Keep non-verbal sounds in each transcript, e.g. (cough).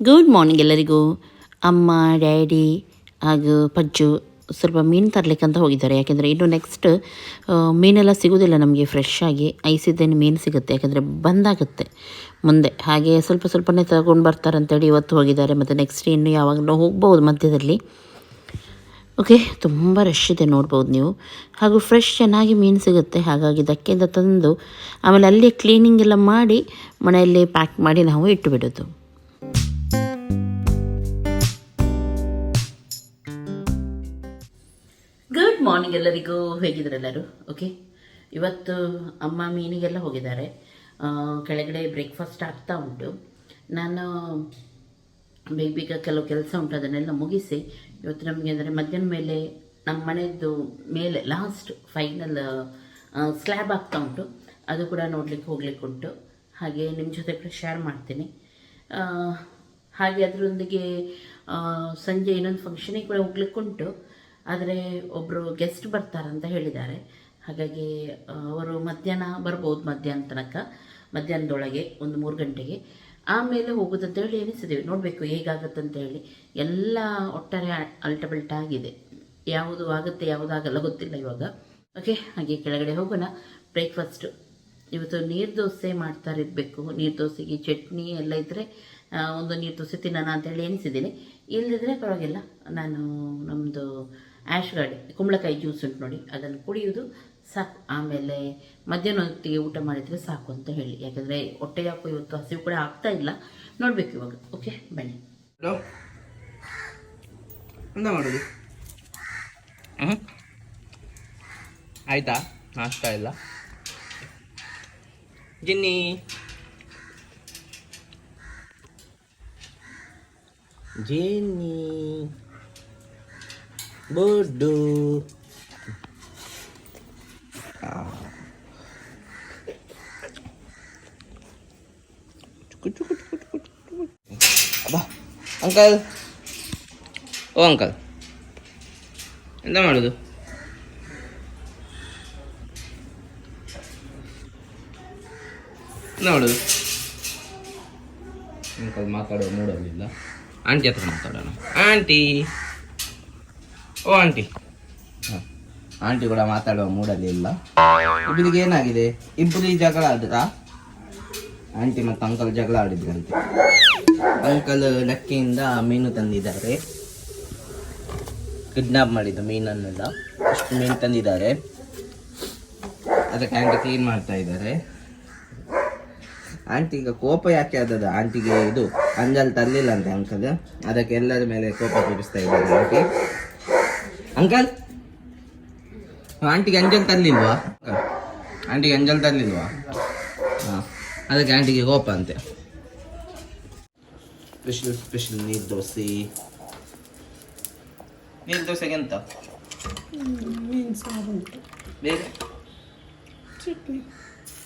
Good morning ಎಲ್ಲರಿಗೂ. ಅಮ್ಮ daddy ಹಾಗೂ ಪಜ್ಜು ಸ್ವಲ್ಪ ಮೀನು ತರಲಿಕ್ಕಂತ ಹೋಗಿದ್ದಾರೆ. ಯಾಕೆಂದರೆ ಇನ್ನು ನೆಕ್ಸ್ಟ್ ಮೀನೆಲ್ಲ ಸಿಗೋದಿಲ್ಲ ನಮಗೆ ಫ್ರೆಶ್ ಆಗಿ. ಐಸಿದ್ದೇನು ಮೀನು ಸಿಗುತ್ತೆ. ಯಾಕೆಂದರೆ ಬಂದಾಗುತ್ತೆ. ಮುಂದೆ ಹಾಗೆ ಸ್ವಲ್ಪ ಸ್ವಲ್ಪನೇ ತಗೊಂಡು ಬರ್ತಾರೆ ಅಂತೇಳಿ ಇವತ್ತು ಹೋಗಿದ್ದಾರೆ. ಮತ್ತು ನೆಕ್ಸ್ಟ್ ಇನ್ನು ಯಾವಾಗಲೂ ಹೋಗ್ಬೋದು ಮಧ್ಯದಲ್ಲಿ. ಓಕೆ ತುಂಬ ರಶ್ ಇದೆ ನೋಡ್ಬೋದು ನೀವು. ಹಾಗೂ ಫ್ರೆಶ್ ಚೆನ್ನಾಗಿ ಮೀನು ಸಿಗುತ್ತೆ. ಹಾಗಾಗಿ ದಕ್ಕೆಯಿಂದ ತಂದು ಆಮೇಲೆ ಅಲ್ಲೇ ಕ್ಲೀನಿಂಗ್ ಎಲ್ಲ ಮಾಡಿ ಮನೆಯಲ್ಲಿ ಪ್ಯಾಕ್ ಮಾಡಿ ನಾವು ಇಟ್ಟು ಬಿಡೋದು. ಮಾರ್ನಿಂಗ್ ಎಲ್ಲರಿಗೂ ಹೇಗಿದ್ರೆಲ್ಲರೂ ಓಕೆ ಇವತ್ತು ಅಮ್ಮ ಮೀನಿಗೆಲ್ಲ ಹೋಗಿದ್ದಾರೆ. ಕೆಳಗಡೆ ಬ್ರೇಕ್ಫಾಸ್ಟ್ ಆಗ್ತಾ ಉಂಟು. ನಾನು ಬೇಗ ಬೇಗ ಕೆಲವು ಕೆಲಸ ಉಂಟು, ಅದನ್ನೆಲ್ಲ ಮುಗಿಸಿ, ಇವತ್ತು ನಮಗೆ ಅಂದರೆ ಮಧ್ಯಾಹ್ನ ಮೇಲೆ ನಮ್ಮ ಮನೆಯದ್ದು ಮೇಲೆ ಲಾಸ್ಟ್ ಫೈನಲ್ ಸ್ಲ್ಯಾಬ್ ಆಗ್ತಾ ಉಂಟು. ಅದು ಕೂಡ ನೋಡಲಿಕ್ಕೆ ಹೋಗ್ಲಿಕ್ಕೆ ಉಂಟು. ಹಾಗೆ ನಿಮ್ಮ ಜೊತೆ ಕೂಡ ಶೇರ್ ಮಾಡ್ತೀನಿ. ಹಾಗೆ ಅದರೊಂದಿಗೆ ಸಂಜೆ ಇನ್ನೊಂದು ಫಂಕ್ಷನಿಗೆ ಕೂಡ ಹೋಗ್ಲಿಕ್ಕೆ ಉಂಟು. ಆದರೆ ಒಬ್ಬರು ಗೆಸ್ಟ್ ಬರ್ತಾರಂತ ಹೇಳಿದ್ದಾರೆ. ಹಾಗಾಗಿ ಅವರು ಮಧ್ಯಾಹ್ನ ಬರ್ಬೋದು ಮಧ್ಯಾಹ್ನ ತನಕ, ಮಧ್ಯಾಹ್ನದೊಳಗೆ ಒಂದು ಮೂರು ಗಂಟೆಗೆ. ಆಮೇಲೆ ಹೋಗೋದಂತ ಹೇಳಿ ಎನಿಸಿದ್ದೀವಿ ನೋಡಬೇಕು ಅಂತ ಹೇಳಿ ಎಲ್ಲ ಒಟ್ಟಾರೆ ಅಲ್ಟಬಲ್ಟ್ ಆಗಿದೆ. ಯಾವುದು ಆಗುತ್ತೆ, ಯಾವುದು ಆಗಲ್ಲ ಗೊತ್ತಿಲ್ಲ ಇವಾಗ. ಓಕೆ, ಹಾಗೆ ಕೆಳಗಡೆ ಹೋಗೋಣ. ಬ್ರೇಕ್ಫಾಸ್ಟು ಇವತ್ತು ನೀರು ದೋಸೆ ಮಾಡ್ತಾ ಇರಬೇಕು. ನೀರು ದೋಸೆಗೆ ಚಟ್ನಿ ಎಲ್ಲ ಇದ್ದರೆ ಒಂದು ನೀರು ದೋಸೆ ತಿನ್ನೋಣ ಅಂತೇಳಿ ಎನಿಸಿದ್ದೀನಿ ಇಲ್ಲದಿದ್ದರೆ ಪರವಾಗಿಲ್ಲ. ನಾನು ನಮ್ಮದು ಆ್ಯಶ್ ಗಾಡಿ ಕುಂಬಳಕಾಯಿ ಜ್ಯೂಸ್ ಉಂಟು ನೋಡಿ, ಅದನ್ನು ಕುಡಿಯೋದು ಸಾಕು. ಆಮೇಲೆ ಮಧ್ಯಾಹ್ನ ಹೊತ್ತಿಗೆ ಊಟ ಮಾಡಿದರೆ ಸಾಕು ಅಂತ ಹೇಳಿ. ಯಾಕಂದರೆ ಹೊಟ್ಟೆ ಯಾಕೋ ಇವತ್ತು ಹಸಿವು ಕೂಡ ಆಗ್ತಾ ಇಲ್ಲ. ನೋಡಬೇಕು ಇವಾಗ. ಓಕೆ ಬನ್ನಿ. ಎಂತ ಮಾಡೋದು? ಆಯ್ತಾ? ನಾಷ್ಟ ಇಲ್ಲ ಜಿನ್ನಿ ಜಿನ್ನಿ ಬೊಡ್ಡು ಆ. ಚುಕು ಚುಕು ಚುಕು ಚುಕು ಚುಕು. ಅಬ್ಬಾ ಅಂಕಲ್ ಓ ಅಂಕಲ್ ಎಂತ ಮಾಡೋದು ಎಂತ ಮಾಡೋದು ಅಂಕಲ್ ಮಾತಾಡೋ ಮೂಡಲಿಲ್ಲ ಆಂಟಿ ಹತ್ರ ಮಾತಾಡೋಣ ಆಂಟಿ ಓ, ಆಂಟಿ. ಆಂಟಿ ಕೂಡ ಮಾತಾಡುವ ಮೂಡಲ್ಲಿ ಇಲ್ಲ. ಇಬ್ಬರಿಗೆ ಏನಾಗಿದೆ? ಇಬ್ಬರಿಗೆ ಜಗಳ ಆದ್ರಾ ಆಂಟಿ ಮತ್ತು ಅಂಕಲ್ ಜಗಳ ಆಡಿದ್ರಂತೆ. ಅಂಕಲ್ ಲಕ್ಕಿಯಿಂದ ಮೀನು ತಂದಿದ್ದಾರೆ. ಕಿಡ್ನಾಪ್ ಮಾಡಿದ್ದು ಮೀನನ್ನೆಲ್ಲ. ಅಷ್ಟು ಮೀನು ತಂದಿದ್ದಾರೆ. ಅದಕ್ಕೆ ಆಂಟಿ ಕ್ಲೀನ್ ಮಾಡ್ತಾ ಇದ್ದಾರೆ. ಆಂಟಿ ಈಗ ಕೋಪ ಯಾಕೆ ಆದದ ಆಂಟಿಗೆ ಇದು ಅಂಜಲ್ ತರಲಿಲ್ಲ ಅಂತೆ ಅಂಕಲ್ ಅದಕ್ಕೆ ಎಲ್ಲರ ಮೇಲೆ ಕೋಪ ತೋರಿಸ್ತಾ ಇದ್ದಾರೆ ಆಂಟಿ. ಅಂಕಲ್ ಆಂಟಿಗೆ ಅಂಜಲ್ ತರಲಿಲ್ವಾ? ಆಂಟಿಗೆ ಅಂಜಲ್ ತರಲಿಲ್ವಾ? ಹಾಂ ಅದಕ್ಕೆ ಆಂಟಿಗೆ ಕೋಪ ಅಂತೆ. ಸ್ಪೆಷಲ್ ಸ್ಪೆಷಲ್ ನೀರು ದೋಸೆ. ನೀರು ದೋಸೆಗೆ ಎಂತ? ಬೇಗ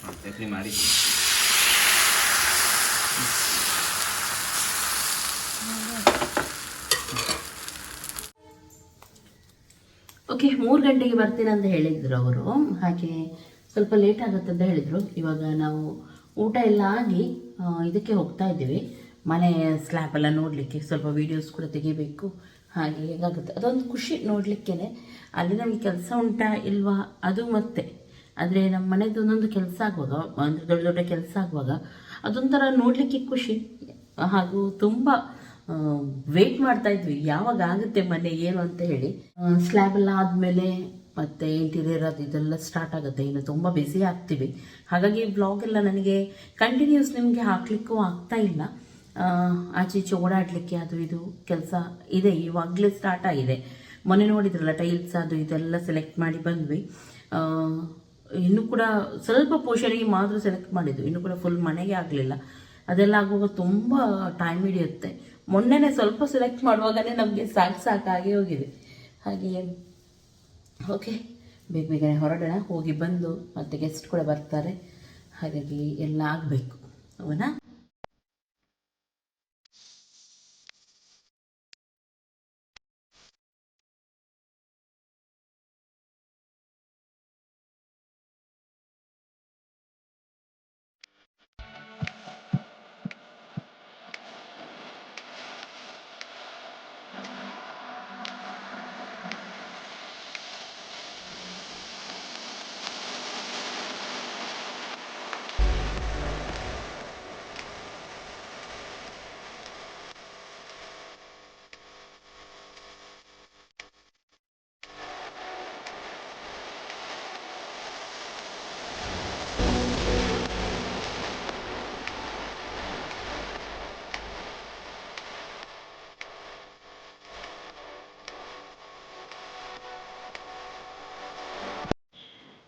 ಹಾಂ ಚಟ್ನಿ ಮಾಡಿ ಓಕೆ ಮೂರು ಗಂಟೆಗೆ ಬರ್ತೀನಿ ಅಂತ ಹೇಳಿದ್ರು ಅವರು. ಹಾಗೆ ಸ್ವಲ್ಪ ಲೇಟ್ ಆಗುತ್ತೆ ಅಂತ ಹೇಳಿದರು. ಇವಾಗ ನಾವು ಊಟ ಎಲ್ಲ ಆಗಿ ಇದಕ್ಕೆ ಹೋಗ್ತಾ ಇದ್ದೀವಿ. ಮನೆ ಸ್ಲ್ಯಾಬ್ ಎಲ್ಲ ನೋಡಲಿಕ್ಕೆ ಸ್ವಲ್ಪ ವೀಡಿಯೋಸ್ ಕೂಡ ತೆಗಿಬೇಕು. ಹಾಗೆ ಹೇಗಾಗುತ್ತೆ? ಅದೊಂದು ಖುಷಿ ನೋಡಲಿಕ್ಕೇ ಅಲ್ಲಿ ನಮಗೆ ಕೆಲಸ ಉಂಟಾ ಇಲ್ವಾ? ಅದು ಮತ್ತೆ. ಆದರೆ ನಮ್ಮ ಮನೆದು ಒಂದೊಂದು ಕೆಲಸ ಆಗುವಾಗ, ಅಂದರೆ ದೊಡ್ಡ ದೊಡ್ಡ ಕೆಲಸ ಆಗುವಾಗ ಅದೊಂಥರ ನೋಡಲಿಕ್ಕೆ ಖುಷಿ. ಹಾಗೂ ತುಂಬ ವೆಯ್ಟ್ ಮಾಡ್ತಾ ಇದ್ವಿ. ಯಾವಾಗ ಆಗುತ್ತೆ ಮನೆ, ಏನು ಅಂತ ಹೇಳಿ. ಸ್ಲ್ಯಾಬ್ ಎಲ್ಲ ಆದಮೇಲೆ ಮತ್ತೆ ಇಂಟೀರಿಯರ್ ಅದು ಇದೆಲ್ಲ ಸ್ಟಾರ್ಟ್ ಆಗುತ್ತೆ. ಇನ್ನು ತುಂಬ ಬಿಸಿ ಆಗ್ತೀವಿ. ಹಾಗಾಗಿ ಬ್ಲಾಗ್ ಎಲ್ಲ ನನಗೆ ಕಂಟಿನ್ಯೂಸ್ ನಿಮಗೆ ಹಾಕ್ಲಿಕ್ಕೂ ಆಗ್ತಾ ಇಲ್ಲ. ಆಚೆ ಈಚೆ ಓಡಾಡಲಿಕ್ಕೆ ಅದು ಇದು ಕೆಲಸ ಇದೆ. ಇವಾಗಲೇ ಸ್ಟಾರ್ಟ್ ಆಗಿದೆ. ಮೊನ್ನೆ ನೋಡಿದ್ರಲ್ಲ ಟೈಲ್ಸ್ ಅದು ಇದೆಲ್ಲ ಸೆಲೆಕ್ಟ್ ಮಾಡಿ ಬಂದ್ವಿ. ಇನ್ನು ಕೂಡ ಸ್ವಲ್ಪ ಪೋಷಣಿಗೆ ಮಾತ್ರ ಸೆಲೆಕ್ಟ್ ಮಾಡಿದ್ವಿ. ಇನ್ನು ಕೂಡ ಫುಲ್ ಮನೆಗೆ ಆಗಲಿಲ್ಲ. ಅದೆಲ್ಲ ಆಗುವಾಗ ತುಂಬ ಟೈಮ್ ಹಿಡಿಯುತ್ತೆ. ಮೊನ್ನೆನೇ ಸ್ವಲ್ಪ ಸೆಲೆಕ್ಟ್ ಮಾಡುವಾಗಲೇ ನಮಗೆ ಸಾಕು ಸಾಕಾಗಿ ಹೋಗಿದೆ. ಹಾಗೆ ಓಕೆ ಬೇಗ ಬೇಗನೆ ಹೊರಡೋಣ, ಹೋಗಿ ಬಂದು ಮತ್ತೆ ಗೆಸ್ಟ್ ಕೂಡ ಬರ್ತಾರೆ. ಹಾಗಾಗಿ ಎಲ್ಲ ಆಗಬೇಕು. ಅವನ?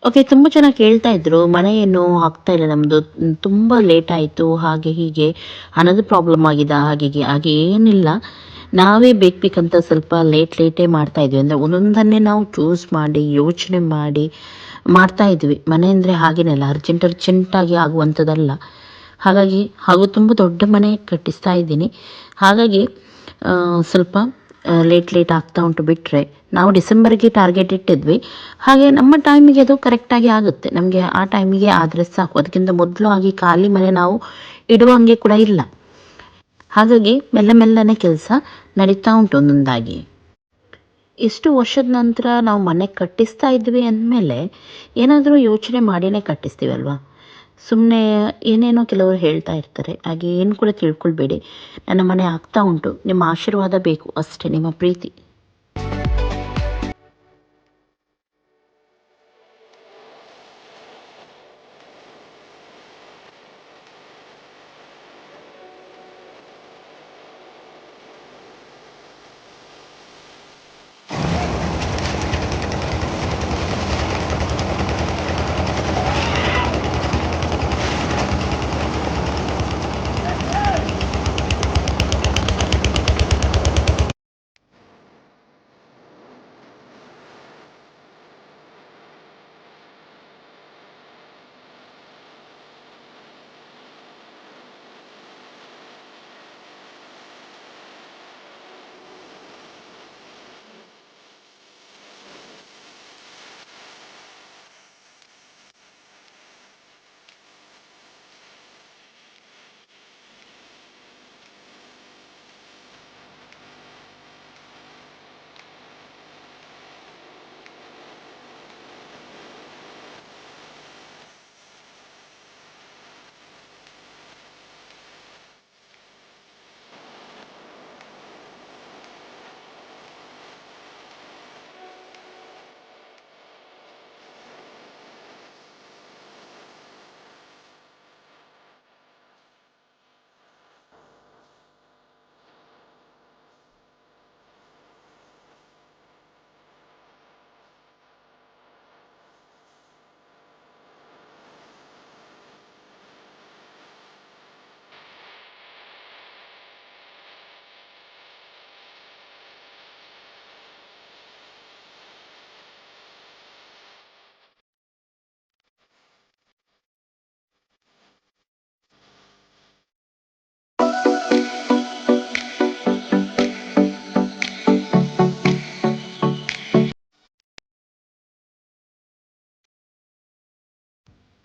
ಓಕೆ ತುಂಬ ಜನ ಕೇಳ್ತಾ ಇದ್ರು. ಮನೆ ಏನು ಆಗ್ತಾ ಇಲ್ಲ ನಮ್ಮದು ತುಂಬ ಲೇಟ್ ಆಯಿತು. ಹಾಗೆ ಹೀಗೆ. ಹಣದ ಪ್ರಾಬ್ಲಮ್ ಆಗಿದೆ. ಹಾಗೆ ಹೀಗೆ. ಹಾಗೆ ಏನಿಲ್ಲ. ನಾವೇ ಬೇಕು ಬೇಕಂತ ಸ್ವಲ್ಪ ಲೇಟ್ ಲೇಟೇ ಮಾಡ್ತಾ ಇದ್ವಿ. ಅಂದರೆ ಒಂದೊಂದನ್ನೇ ನಾವು ಚೂಸ್ ಮಾಡಿ, ಯೋಚನೆ ಮಾಡಿ ಮಾಡ್ತಾ ಇದ್ವಿ. ಮನೆ ಅಂದರೆ ಹಾಗೇನಲ್ಲ ಅರ್ಜೆಂಟ್ ಅರ್ಜೆಂಟಾಗಿ ಆಗುವಂಥದ್ದಲ್ಲ ಹಾಗಾಗಿ ಹಾಗೂ ತುಂಬ ದೊಡ್ಡ ಮನೆ ಕಟ್ಟಿಸ್ತಾ ಇದ್ದೀನಿ. ಹಾಗಾಗಿ ಸ್ವಲ್ಪ ಲೇಟ್ ಲೇಟ್ ಆಗ್ತಾ ಉಂಟು ಬಿಟ್ಟರೆ ನಾವು ಡಿಸೆಂಬರ್ಗೆ ಟಾರ್ಗೆಟ್ ಇಟ್ಟಿದ್ವಿ. ಹಾಗೆ ನಮ್ಮ ಟೈಮಿಗೆ ಅದು ಕರೆಕ್ಟಾಗಿ ಆಗುತ್ತೆ. ನಮಗೆ ಆ ಟೈಮಿಗೆ ಆದರೆ ಸಾಕು. ಅದಕ್ಕಿಂತ ಮೊದಲು ಆಗಿ ಖಾಲಿ ಮನೆ ನಾವು ಇಡುವಂಗೆ ಕೂಡ ಇಲ್ಲ. ಹಾಗಾಗಿ ಮೆಲ್ಲ ಮೆಲ್ಲನೆ ಕೆಲಸ ನಡೀತಾ ಉಂಟು ಒಂದೊಂದಾಗಿ. ಇಷ್ಟು ವರ್ಷದ ನಂತರ ನಾವು ಮನೆ ಕಟ್ಟಿಸ್ತಾ ಇದ್ವಿ ಅಂದಮೇಲೆ ಏನಾದರೂ ಯೋಚನೆ ಮಾಡಿನೇ ಕಟ್ಟಿಸ್ತೀವಿ ಅಲ್ವಾ ಸುಮ್ಮನೆ ಏನೇನೋ ಕೆಲವರು ಹೇಳ್ತಾ ಇರ್ತಾರೆ, ಹಾಗೆ ಏನು ಕೂಡ ತಿಳ್ಕೊಳ್ಬೇಡಿ. ನನ್ನ ಮನೆ ಆಗ್ತಾ ಉಂಟು. ನಿಮ್ಮ ಆಶೀರ್ವಾದ ಬೇಕು ಅಷ್ಟೇ, ನಿಮ್ಮ ಪ್ರೀತಿ.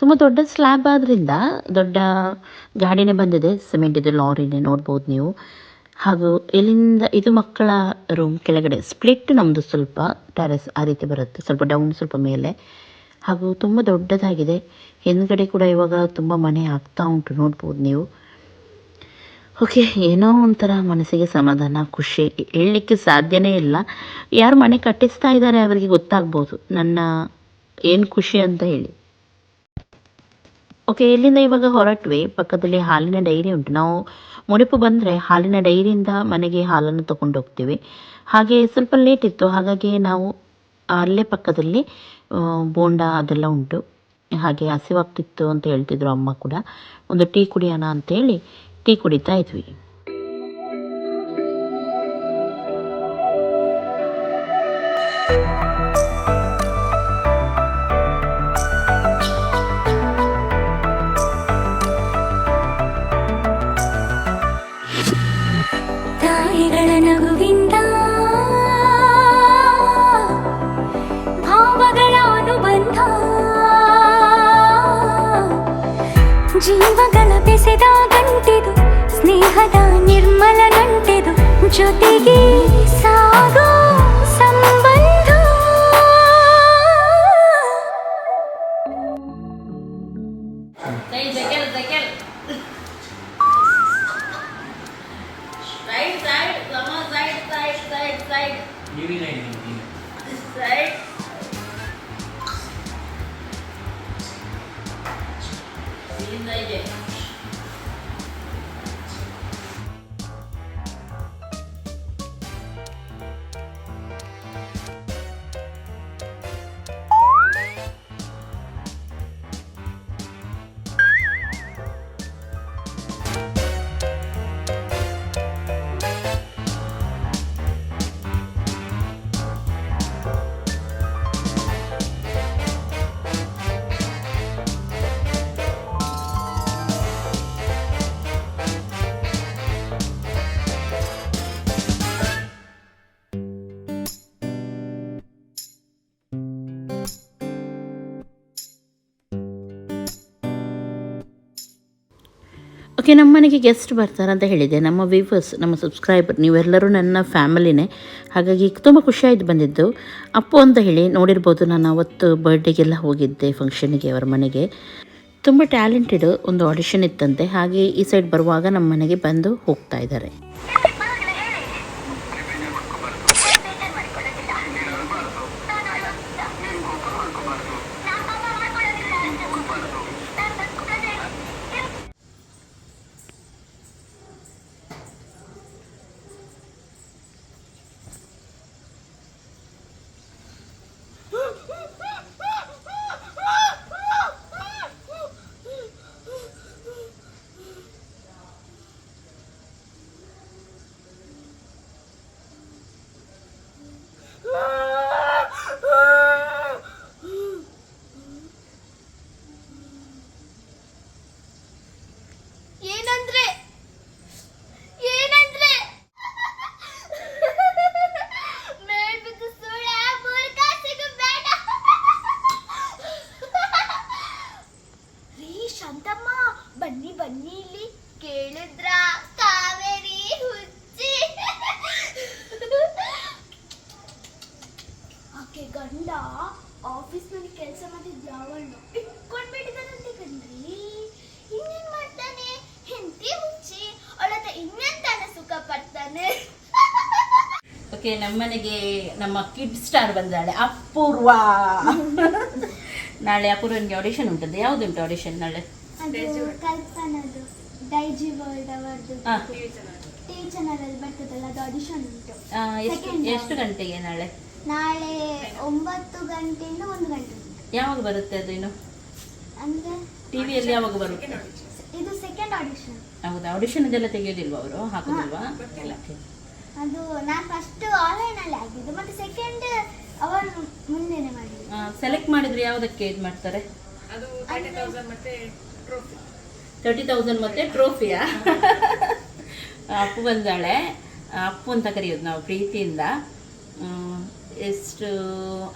ತುಂಬ ದೊಡ್ಡ ಸ್ಲ್ಯಾಬ್ ಆದ್ದರಿಂದ ದೊಡ್ಡ ಗಾಡಿನೇ ಬಂದಿದೆ ಸಿಮೆಂಟಿದು ಲಾರಿನೇ ನೋಡ್ಬೋದು ನೀವು. ಹಾಗೂ ಇಲ್ಲಿಂದ ಇದು ಮಕ್ಕಳ ರೂಮ್ ಕೆಳಗಡೆ ಸ್ಪ್ಲಿಟ್ ನಮ್ಮದು ಸ್ವಲ್ಪ ಟೆರೆಸ್ ಆ ರೀತಿ ಬರುತ್ತೆ, ಸ್ವಲ್ಪ ಡೌನ್ ಸ್ವಲ್ಪ ಮೇಲೆ. ಹಾಗೂ ತುಂಬ ದೊಡ್ಡದಾಗಿದೆ. ಹಿಂದ್ಗಡೆ ಕೂಡ ಇವಾಗ ತುಂಬ ಮನೆ ಆಗ್ತಾ ಉಂಟು, ನೋಡ್ಬೋದು ನೀವು. ಓಕೆ, ಏನೋ ಒಂಥರ ಮನಸ್ಸಿಗೆ ಸಮಾಧಾನ, ಖುಷಿ. ಹೇಳಲಿಕ್ಕೆ ಸಾಧ್ಯನೇ ಇಲ್ಲ. ಯಾರು ಮನೆ ಕಟ್ಟಿಸ್ತಾ ಇದ್ದಾರೆ ಅವರಿಗೆ ಗೊತ್ತಾಗ್ಬೋದು. ನನ್ನ ಏನು ಖುಷಿ ಅಂತ ಹೇಳಿ. ಓಕೆ ಇಲ್ಲಿಂದ ಇವಾಗ ಹೊರಟ್ವಿ. ಪಕ್ಕದಲ್ಲಿ ಹಾಲಿನ ಡೈರಿ ಉಂಟು. ನಾವು ಮುಡಿಪು ಬಂದರೆ ಹಾಲಿನ ಡೈರಿಯಿಂದ ಮನೆಗೆ ಹಾಲನ್ನು ತಗೊಂಡು ಹೋಗ್ತೀವಿ ಹಾಗೆ ಸ್ವಲ್ಪ ಲೇಟ್ ಇತ್ತು. ಹಾಗಾಗಿ ನಾವು ಅಲ್ಲೇ ಪಕ್ಕದಲ್ಲಿ ಬೋಂಡ ಅದೆಲ್ಲ ಉಂಟು. ಹಾಗೆ ಹಸಿವಾಗ್ತಿತ್ತು ಅಂತ ಹೇಳ್ತಿದ್ರು ಅಮ್ಮ ಕೂಡ. ಒಂದು ಟೀ ಕುಡಿಯೋಣ ಅಂತೇಳಿ ಟೀ ಕುಡಿತಾ ಇದ್ವಿ. ಸ್ನೇಹದ ನಿರ್ಮಲ ನಂಟಿದು ಜೊತೆಗೆ ಓಕೆ ನಮ್ಮ ಮನೆಗೆ ಗೆಸ್ಟ್ ಬರ್ತಾರೆ ಅಂತ ಹೇಳಿದೆ ನಮ್ಮ ವ್ಯೂವರ್ಸ್ ನಮ್ಮ ಸಬ್ಸ್ಕ್ರೈಬರ್ ನೀವೆಲ್ಲರೂ ನನ್ನ ಫ್ಯಾಮಿಲಿನೇ ಹಾಗಾಗಿ ತುಂಬ ಖುಷಿಯಾಯಿತು ಬಂದಿದ್ದು. ಅಪ್ಪು ಅಂತ ಹೇಳಿ ನೋಡಿರ್ಬೋದು, ನಾನು ಅವತ್ತು ಬರ್ಡೇಗೆಲ್ಲ ಹೋಗಿದ್ದೆ ಫಂಕ್ಷನಿಗೆ ಅವರ ಮನೆಗೆ. ತುಂಬ ಟ್ಯಾಲೆಂಟೆಡ್ ಒಂದು ಆಡಿಷನ್ ಇತ್ತಂತೆ. ಹಾಗೆ ಈ ಸೈಡ್ ಬರುವಾಗ ನಮ್ಮ ಮನೆಗೆ ಬಂದು ಹೋಗ್ತಾ ಇದ್ದಾರೆ. ಓಕೆ ನಮ್ಮನೆಗೆ ನಮ್ಮ ಕಿಡ್ ಸ್ಟಾರ್ ಬಂದಾಳೆ ಅಪೂರ್ವ. ನಾಳೆ ಅಪೂರ್ವನಿಗೆ ಆಡಿಷನ್ ಉಂಟದ್ದು. ಯಾವ್ದುಂಟು ಆಡಿಷನ್ ನಾಳೆ? ಕಲ್ಪನದು ಡೈಜಿ ವರ್ಲ್ಡ್ ಅವರ್ದು ಹಾ. ಟಿವಿ ಚಾನಲ್ ಅಲ್ಲಿ ಬರ್ತದಲ್ಲ ಅದು ಆಡಿಷನ್ ಉಂಟು. ಎಷ್ಟು ಗಂಟೆಗೆ ನಾಳೆ? ನಾಳೆ ಒಂಬತ್ತು ಗಂಟೆಯಿಂದ ಒಂದು ಗಂಟೆ. ಯಾವಾಗ ಬರುತ್ತೆ ಅದು ಇನ್ನು? ಅಂದ್ರೆ ಟಿವಿಯಲ್ಲಿ ಯಾವಾಗ ಬರುತ್ತೆ? ಇದು ಸೆಕೆಂಡ್ ಆಡಿಷನ್ ಹೌದಾ ಆಡಿಷನ್ ಅದೆಲ್ಲ ತೆಗೆಯೋದಿಲ್ವಾ ಅವರು? ಹಾಕೋದಿಲ್ವಾ. ಅದು ನಾನು ಫಸ್ಟ್ ಆನ್ಲೈನ್ ಅಲ್ಲಿ ಆಗಿದ್ದು ಮತ್ತೆ ಸೆಕೆಂಡ್ ಅವರು ಮುಂದೆನೆ ಮಾಡಿದ್ದು. ಆ, ಸೆಲೆಕ್ಟ್ ಮಾಡಿದ್ರೆ ಯಾವುದಕ್ಕೆ ಇದು ಮಾಡ್ತಾರೆ? ತರ್ಟಿ ತೌಸಂಡ್ ಮತ್ತೆ ಟ್ರೋಫಿಯಾ ಅಪ್ಪು ಬಂದಾಳೆ. ಅಪ್ಪು ಅಂತ ಕರೆಯೋದು ನಾವು ಪ್ರೀತಿಯಿಂದ. ಎಷ್ಟು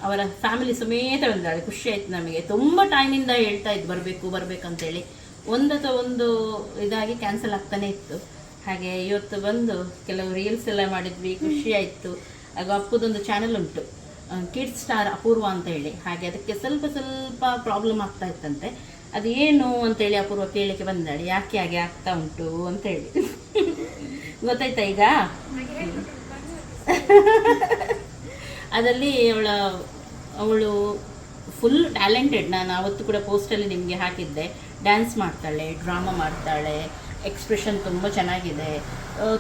ಅವರ ಫ್ಯಾಮಿಲಿ ಸಮೇತ ಬಂದಾಳೆ. ಖುಷಿ ಆಯ್ತು ನಮಗೆ. ತುಂಬ ಟೈಮಿಂದ ಹೇಳ್ತಾ ಇದ್ದು ಬರಬೇಕು ಬರಬೇಕಂತೇಳಿ ಒಂದು ಅಥವಾ ಒಂದು ಇದಾಗಿ ಕ್ಯಾನ್ಸಲ್ ಆಗ್ತಾನೆ ಇತ್ತು. ಹಾಗೆ ಇವತ್ತು ಬಂದು ಕೆಲವು ರೀಲ್ಸ್ ಎಲ್ಲ ಮಾಡಿದ್ವಿ, ಖುಷಿ ಆಯಿತು. ಆಗ ಅಪ್ಪುದೊಂದು ಚಾನೆಲ್ ಉಂಟು. ಕಿಡ್ಸ್ ಸ್ಟಾರ್ ಅಪೂರ್ವ ಅಂತ ಹೇಳಿ. ಹಾಗೆ ಅದಕ್ಕೆ ಸ್ವಲ್ಪ ಸ್ವಲ್ಪ ಪ್ರಾಬ್ಲಮ್ ಆಗ್ತಾ ಇತ್ತಂತೆ. ಅದು ಏನು ಅಂತೇಳಿ ಅಪೂರ್ವ ಕೇಳಲಿಕ್ಕೆ ಬಂದಾಳೆ. ಯಾಕೆ ಹಾಗೆ ಆಗ್ತಾ ಉಂಟು ಅಂತ ಹೇಳಿ. ಗೊತ್ತಾಯ್ತಾ ಈಗ? ಅದರಲ್ಲಿ ಅವಳ, ಅವಳು ಫುಲ್ ಟ್ಯಾಲೆಂಟೆಡ್ ನಾನು ಅವತ್ತು ಕೂಡ ಪೋಸ್ಟಲ್ಲಿ ನಿಮಗೆ ಹಾಕಿದ್ದೆ. ಡ್ಯಾನ್ಸ್ ಮಾಡ್ತಾಳೆ ಡ್ರಾಮಾ ಮಾಡ್ತಾಳೆ. ಎಕ್ಸ್ಪ್ರೆಷನ್ ತುಂಬ ಚೆನ್ನಾಗಿದೆ.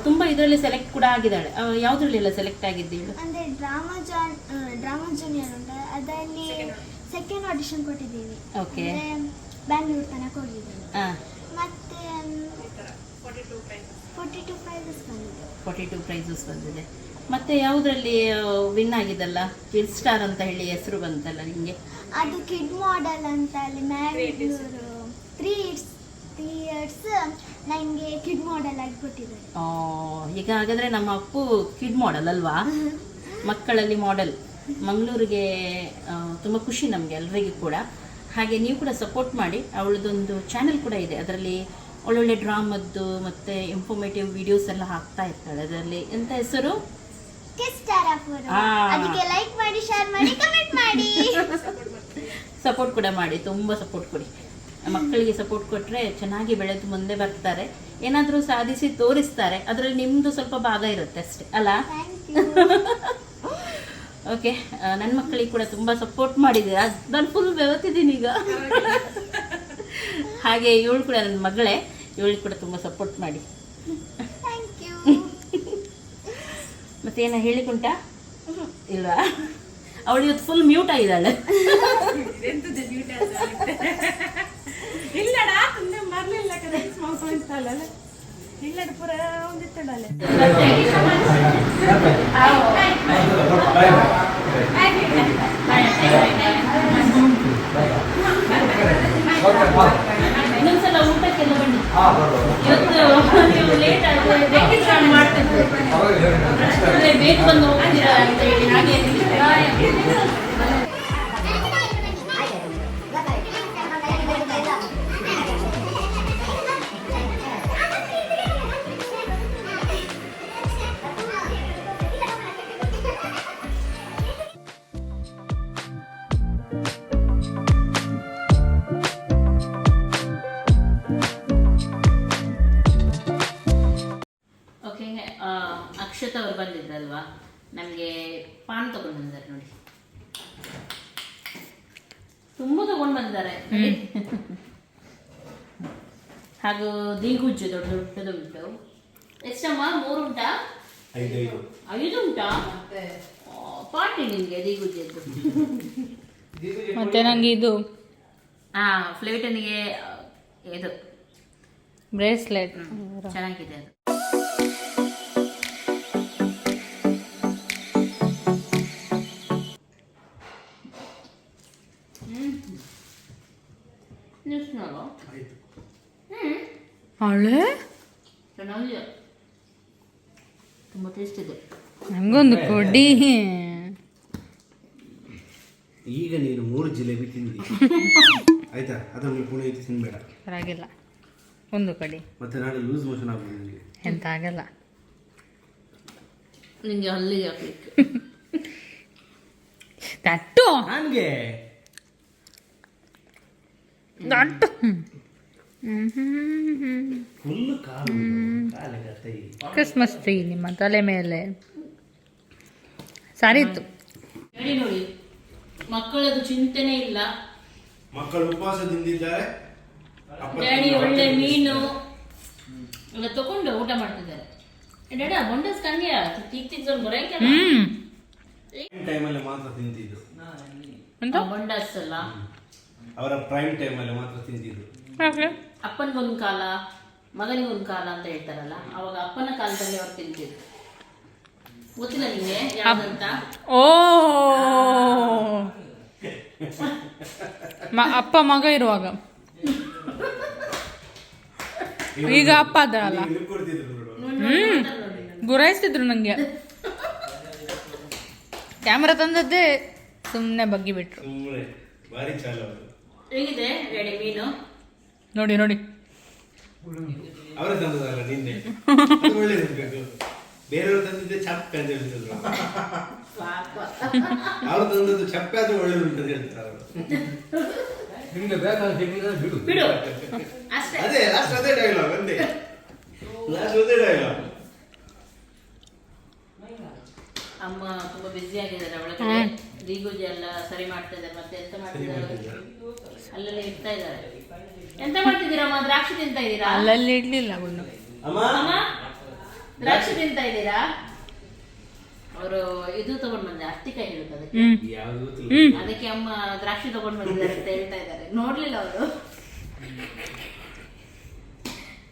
ತುಂಬಾ ಇದರಲ್ಲಿ ಸೆಲೆಕ್ಟ್ ಕೂಡ ಆಗಿದ್ದಾಳೆ. ಯಾವುದ್ರಲ್ಲೆಲ್ಲ ಸೆಲೆಕ್ಟ್ ಆಗಿದ್ದೀಳು ಅಂದ್ರೆ ಡ್ರಾಮಾ ಜಾನ್ ಡ್ರಾಮಾ ಜೂನಿಯರ್ ಉಂಟು ಅದರಲ್ಲಿ ಸೆಕೆಂಡ್ ಆಡಿಷನ್ ಕೊಟ್ಟಿದ್ದೀವಿ ಓಕೆ ಬ್ಯಾಂಗ್ಳೂರ್ ತನಕ ಹೋಗಿದ್ದೀನಿ. ಮತ್ತೆ ಮತ್ತೆ ಫೋರ್ಟಿ ಟು ಪ್ರೈಸಸ್ ಬಂದಿದೆ. ಫಾರ್ಟಿ ಟು ಪ್ರೈಸಸ್ ಬಂದಿದೆ. ಮತ್ತೆ ಯಾವುದರಲ್ಲಿ ವಿನ್ ಆಗಿದಲ್ಲ ಕಿಡ್ ಸ್ಟಾರ್ ಅಂತ ಹೇಳಿ ಹೆಸರು ಬಂತಲ್ಲ ನಿಮಗೆ ಅದು ಕಿಡ್ ಮಾಡೆಲ್ ಅಂತ ಅಲ್ಲಿ ಮ್ಯಾಂಗ್ಳೂರು ತ್ರೀ ಇಯರ್ಸ್ ಇಯರ್ಸ್ ನನಗೆ ಕಿಡ್ ಮಾಡೆಲ್ ಆಗಿ ಕೊಟ್ಟಿದ್ದಾರೆ ಈಗ ಹಾಗಾದ್ರೆ ನಮ್ಮ ಅಪ್ಪು ಕಿಡ್ ಮಾಡೆಲ್ ಅಲ್ವಾ? (laughs) ಮಕ್ಕಳಲ್ಲಿ ಮಾಡೆಲ್ ಮಂಗಳೂರಿಗೆ ತುಂಬ ಖುಷಿ ನಮಗೆ ಎಲ್ರಿಗೂ ಕೂಡ. ಹಾಗೆ ನೀವು ಕೂಡ ಸಪೋರ್ಟ್ ಮಾಡಿ ಅವಳದೊಂದು ಚಾನೆಲ್ ಕೂಡ ಇದೆ. ಅದರಲ್ಲಿ ಒಳ್ಳೊಳ್ಳೆ ಡ್ರಾಮದ್ದು ಮತ್ತು ಇನ್ಫಾರ್ಮೇಟಿವ್ ವಿಡಿಯೋಸ್ ಎಲ್ಲ ಹಾಕ್ತಾ ಇರ್ತಾಳೆ. ಅದರಲ್ಲಿ ಎಂತ ಹೆಸರು. ಅದಕ್ಕೆ ಲೈಕ್ ಮಾಡಿ ಶೇರ್ ಮಾಡಿ ಕಮೆಂಟ್ ಮಾಡಿ. (laughs) ಸಪೋರ್ಟ್ ಕೂಡ ಮಾಡಿ ತುಂಬ ಸಪೋರ್ಟ್ ಕೊಡಿ. ಮಕ್ಕಳಿಗೆ ಸಪೋರ್ಟ್ ಕೊಟ್ಟರೆ ಚೆನ್ನಾಗಿ ಬೆಳೆದು ಮುಂದೆ ಬರ್ತಾರೆ. ಏನಾದರೂ ಸಾಧಿಸಿ ತೋರಿಸ್ತಾರೆ. ಅದರಲ್ಲಿ ನಿಮ್ಮದು ಸ್ವಲ್ಪ ಭಾಗ ಇರುತ್ತೆ ಅಷ್ಟೇ ಅಲ್ಲ? ಓಕೆ ನನ್ನ ಮಕ್ಕಳಿಗೆ ಕೂಡ ತುಂಬ ಸಪೋರ್ಟ್ ಮಾಡಿದ್ದೀರಾ? ನಾನು ಫುಲ್ ಬೆವತ್ತಿದ್ದೀನಿ ಈಗ. ಹಾಗೆ ಇವಳು ಕೂಡ ನನ್ನ ಮಗಳೇ ಇವಳಿಗೆ ಕೂಡ ತುಂಬ ಸಪೋರ್ಟ್ ಮಾಡಿ. ಥ್ಯಾಂಕ್ ಯು ಮತ್ತೇನ ಹೇಳಿಕೊಂಟಾ ಇಲ್ವಾ? ಅವಳು ಇವತ್ತು ಫುಲ್ ಮ್ಯೂಟ್ ಆಗಿದ್ದಾಳೆ. ಇಲ್ಲಡ ತುಂಬೆ ಮರ್ಲಿಲ್ಲ ಕಡೆ ಮಾಂಸ ಇತ್ತಲ್ಲ ಇಲ್ಲಡ ಇನ್ನೊಂದ್ಸಲ ಊಟಕ್ಕೆಲ್ಲ ಬನ್ನಿ. ಇವತ್ತು ಲೇಟ್ ಆಗಿದೆ ಮಾಡ್ತಿದ್ದೆ ಬೇಗ ಬಂದು ಹೋಗ್ತೀರಾ ಅಂತ ಹೇಳಿ. ಹಾಗೆ. ಪಾರ್ಟಿ ನಿಮಗೆ ದೀಗುಜ್ಜದ್ದು ಮತ್ತೆ ನಂಗೆ ಇದು ಹಾ ಫ್ಲೇಟನಿಗೆ ಇದು. ಬ್ರೇಸ್ಲೆಟ್. ಚೆನ್ನಾಗಿದೆ ಅದು. ಚೆನ್ನಾಗಿದೆ. ತುಂಬ ಟೇಸ್ಟ್ ಇದೆ. ನಂಗೊಂದು ಕೊಡಿ. ಈಗ ನೀನು ಮೂರು ಜಿಲೇಬಿ ತಿಂದಿ. (laughs) ಆಯ್ತಾ? ಅದನ್ನು ಪುಣೆ ಐತಿ ತಿನ್ಬೇಡ. ಪರವಾಗಿಲ್ಲ. ಒಂದು ಕಡಿ. ಮತ್ತೆ ನಾಳೆ ಲೂಸ್ ಮೋಷನ್ ಆಗ್ಬೋದು ನಿಮಗೆ ಎಂತ ಆಗಲ್ಲ. ನಿಮಗೆ ಅಲ್ಲಿ ಹಾಕ್ಬೇಕು ದಟ್ಟು (laughs) ನನಗೆ? ದಟ್ಟು ಫುಲ್ ಕಾಲು ಕ್ರಿಸ್ಮಸ್ ಟ್ರೀ ನಿಮ್ಮ ತಲೆ ಮೇಲೆ. ಸಾರಿ ಇತ್ತು. ನೋಡಿ. ಮಕ್ಕಳದು ಚಿಂತೆನೆ ಇಲ್ಲ. ಮಕ್ಕಳು ಉಪವಾಸದಿಂದಿದ್ದಾರೆ. ಅಪ್ಪ ಡ್ಯಾಡಿ ಒಳ್ಳೆ ಮೀನು. ಎಲ್ಲ ತಗೊಂಡು ಊಟ ಮಾಡ್ತಿದ್ದಾರೆ. ಡ್ಯಾಡ ಬೊಂಡಸ್ ಕಂಗೆ ತಿಕ್ ತಿನ್ಸೋರು ಬರೋಕೆ ಹ್ಮ್. ಅಲ್ಲಿ ಮಾತ್ರ ತಿಂತಿದ್ರು. ಎಂತ? ಬೊಂಡಸ್ ಅಲ್ಲ. ಅವರ ಪ್ರೈಮ್ ಟೈಮ್ ಅಲ್ಲಿ ಮಾತ್ರ ತಿಂತಿದ್ರು? ಅಪ್ಪನಿಗೊಂದು ಕಾಲ ಮಗನಿಗೊಂದು ಕಾಲ ಅಂತ ಹೇಳ್ತಾರಲ್ಲ ಅವಾಗ ಅಪ್ಪನ ಕಾಲದಲ್ಲಿ ಅವ್ರು ತಿಂತಿದ್ರು. ಗೊತ್ತಿಲ್ಲ ನಿಂಗೆ? ಯಾವ್ದಂತ ಓ ಅಪ್ಪ ಮಗ ಇರುವಾಗ. ಈಗ ಅಪ್ಪ ಅದಲ್ಲ ಹ್ಮ್. ಗುರಾಯಿಸ್ತಿದ್ರು ನಂಗೆ. ಕ್ಯಾಮ್ರಾ ತಂದದ್ದೇ ಸುಮ್ಮನೆ ಬಗ್ಗಿ ಬಿಟ್ರು ನೋಡಿ ನೋಡಿ. ಅದು ತಂದಿದ್ದೆ ಚಪ್ಪೆ ಅಂತ ಹೇಳ್ತಿದ್ರು. ಅವ್ರು ತಂದದ್ದು ಚಪ್ಪೆ ಅದು ಒಳ್ಳೆ ಅಂತ ಹೇಳ್ತಾರೆ ಅವರು. ಬಿಡು. ಅಷ್ಟೇ. ಅದೇ ಲಾಸ್ಟ್ ಅದೇ ಡೈಲಾಗ್ ಅಂದೆ. ಲಾಸ್ಟ್ ಅದೇ ಡೈಲಾಗ್ ಅಮ್ಮ ತುಂಬಾ ಬ್ಯುಸಿ ಆಗಿದ್ದಾರೆ ಒಳಗಡೆ ದೀಗುಜಿ ಎಲ್ಲ ಸರಿ ಮಾಡ್ತಾ ಇದ್ದಾರೆ. ಮತ್ತೆ ಎಂತ ಮಾಡ್ತಿದ್ದಾರೆ ಅಲ್ಲೆಲ್ಲ ಇಡ್ತಾ ಇದ್ದಾರೆ. ಎಂತ ಮಾಡ್ತಿದ್ದೀರಾ ಅಮ್ಮ ದ್ರಾಕ್ಷಿ ತಿಂತಾ ಇದ್ದೀರಾ? ಅಲ್ಲಲ್ಲಿ ಇಡ್ಲಿಲ್ಲ ಅಮ್ಮ? ದ್ರಾಕ್ಷಿ ತಿಂತಾ ಇದ್ದೀರಾ? ಅವರು ಇದು ತಗೊಂಡ್ ಬಂದೆ ಅತ್ತಿಕಾಯಿ ಹೇಳುದು ಅದಕ್ಕೆ. ಹ್ಮ್. ಯಾವ್ದು ಅದಕ್ಕೆ ಅಮ್ಮ ದ್ರಾಕ್ಷಿ ತಗೊಂಡ್ ಬಂದಿದ್ದಾರೆ ಅಂತ ಹೇಳ್ತಾ ಇದ್ದಾರೆ. ನೋಡ್ಲಿಲ್ಲ ಅವರು.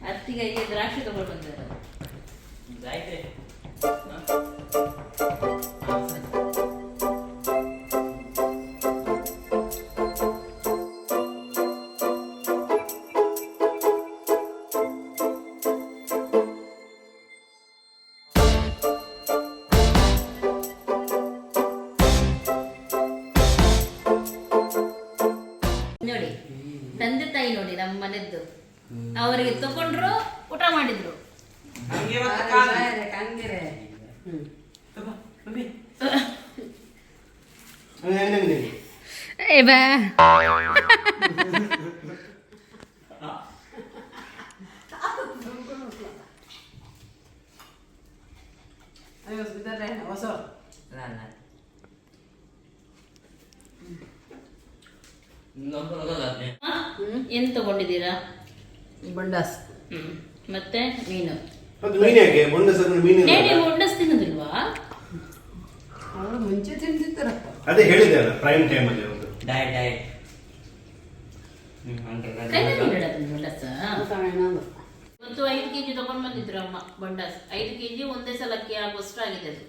ಅತ್ತಿಗೆಗೆ ದ್ರಾಕ್ಷಿ ತಗೊಂಡ್ ಬಂದಿದ್ದಾರೆ. ಅವರಿಗೆ ತಗೊಂಡ್ರು ಊಟ ಮಾಡಿದ್ರು. ಏನ್ ಏ ಬಾ ಏನು ತಗೊಂಡಿದ್ದೀರಾ? ಬಂಡಾಸ್ ಹ್ಮ್. ಮತ್ತೆ ಮೀನು. ಮೀನು ತಿನ್ನೋದಿಲ್ವಾ? ಅವಳು ಮುಂಚೆ ತಿಂದಿದ್ದಾರಪ್ಪ. ಅದೇ ಹೇಳಿದೆ ಅಲ್ಲ ಪ್ರೈಮ್ ಟೈಮ್ ಅಲ್ಲಿ ಒಂದು ಡಯಟ್ ಡಯಟ್ ಕೈಯಲ್ಲಿ ಇಡೋದು ಒಡ್ಡಸ ಇವತ್ತು ಐದು ಕೆಜಿ ತಗೊಂಡ್ ಬಂದಿದ್ರು ಅಮ್ಮ ಬಂಡಾಸ್. ಐದು ಕೆಜಿ ಒಂದೇ ಸಲಕ್ಕೆ ಆಗುವಷ್ಟು ಆಗಿದೆ ಅದು.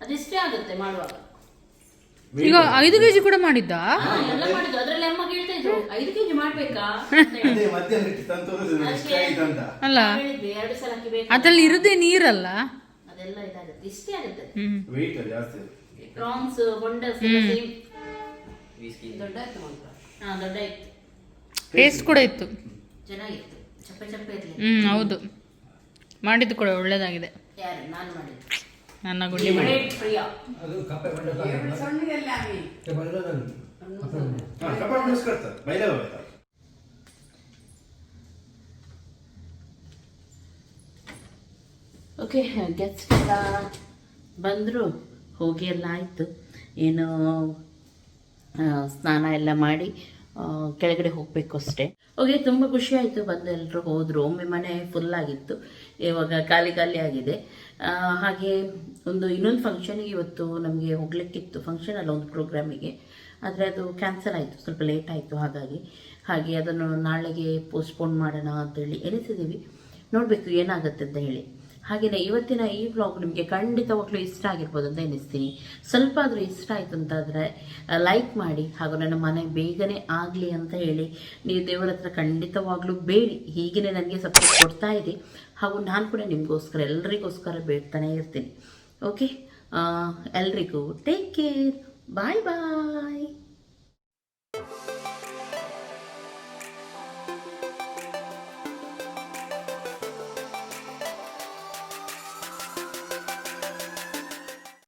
ಅದಿಷ್ಟೇ ಆಗುತ್ತೆ ಮಾಡುವಾಗ. ಈಗ ಐದು ಕೆಜಿ ಕೂಡ ಮಾಡಿದ್ದ? ಹಾ, ಎಲ್ಲ ಮಾಡಿದ್ದು. ಅದ್ರಲ್ಲಿ ಅಮ್ಮ ಕೇಳ್ತಾ ಇದ್ರು ಐದು ಕೆಜಿ ಮಾಡ್ಬೇಕಾ? ಅಲ್ಲ ಎರಡು ಸಲಕ್ಕೆ ಬೇಕು ಅದ್ರಲ್ಲಿ ಇರುದೇ ನೀರಲ್ಲ? ಅದೆಲ್ಲ ಇದಾಗುತ್ತೆ ಇಷ್ಟೇ ಆಗುತ್ತೆ. ಹ್ಮ್ ವೆಯ್ಟ್ ಅಲ್ಲಿ ಜಾಸ್ತಿ ಪ್ರಾನ್ಸ್ ಬೊಂಡಸ್ ಸೇಮ್ ಹಾ ದೊಡ್ಡ ಇತ್ತು ಟೇಸ್ಟ್ ಕೂಡ ಇತ್ತು. ಚೆನ್ನಾಗಿತ್ತು. ಚಪ್ಪೆ ಚಪ್ಪೆ ಇರ್ಲಿ. ಹ್ಮ್ ಹೌದು. ಮಾಡಿದ್ದು ಕೂಡ ಒಳ್ಳೇದಾಗಿದೆ. ಯಾರು? ನಾನು ಮಾಡಿದ್ದು. ನನ್ನ ಗುಂಡಿ. ಮಾಡಿ ಓಕೆ ಗೆಸ್ಟ್ ಎಲ್ಲ ಬಂದರು ಹೋಗಿ ಎಲ್ಲ ಆಯಿತು. ಏನು ಆ, ಸ್ನಾನ ಎಲ್ಲ ಮಾಡಿ ಆ, ಕೆಳಗಡೆ ಹೋಗಬೇಕು ಅಷ್ಟೇ. ಓಕೆ ತುಂಬ ಖುಷಿ ಆಯಿತು ಬಂದು ಎಲ್ಲರೂ ಹೋದರು. ಒಮ್ಮೆ ಮನೆ ಫುಲ್ ಆಗಿತ್ತು. ಇವಾಗ ಖಾಲಿ ಖಾಲಿ ಆಗಿದೆ. ಹಾಗೆ ಒಂದು ಇನ್ನೊಂದು ಫಂಕ್ಷನಿಗೆ ಇವತ್ತು ನಮಗೆ ಹೋಗ್ಲಿಕ್ಕಿತ್ತು ಫಂಕ್ಷನ್ ಅಲ್ಲ ಒಂದು ಪ್ರೋಗ್ರಾಮಿಗೆ ಆದರೆ ಅದು ಕ್ಯಾನ್ಸಲ್ ಆಯಿತು, ಸ್ವಲ್ಪ ಲೇಟ್ ಆಯಿತು ಹಾಗಾಗಿ. ಹಾಗೆ ಅದನ್ನು ನಾಳೆಗೆ ಪೋಸ್ಟ್ಪೋನ್ ಮಾಡೋಣ ಅಂತೇಳಿ ಎನಿಸಿದ್ದೀವಿ ನೋಡಬೇಕು ಏನಾಗುತ್ತೆ ಅಂತ ಹೇಳಿ. ಹಾಗೆಯೇ ಇವತ್ತಿನ ಈ ಬ್ಲಾಗ್ ನಿಮಗೆ ಖಂಡಿತವಾಗ್ಲೂ ಇಷ್ಟ ಆಗಿರ್ಬೋದು ಅಂತ ಎನಿಸ್ತೀನಿ ಸ್ವಲ್ಪ ಆದರೂ ಇಷ್ಟ ಆಯಿತು ಅಂತಾದರೆ ಲೈಕ್ ಮಾಡಿ ಹಾಗೂ ನನ್ನ ಮನೆ ಬೇಗನೆ ಆಗಲಿ ಅಂತ ಹೇಳಿ. ನೀವು ದೇವರ ಹತ್ರ ಖಂಡಿತವಾಗ್ಲೂ ಬೇಡಿ. ಹೀಗೇ ನನಗೆ ಸಪೋರ್ಟ್ ಕೊಡ್ತಾ ಇರಿ. ಹಾಗೂ ನಾನು ಕೂಡ ನಿಮಗೋಸ್ಕರ ಎಲ್ರಿಗೋಸ್ಕರ ಬೇಡ್ತಾನೆ ಇರ್ತೀನಿ. ಓಕೆ ಎಲ್ರಿಗೂ ಟೇಕ್ ಕೇರ್ ಬಾಯ್ ಬಾಯ್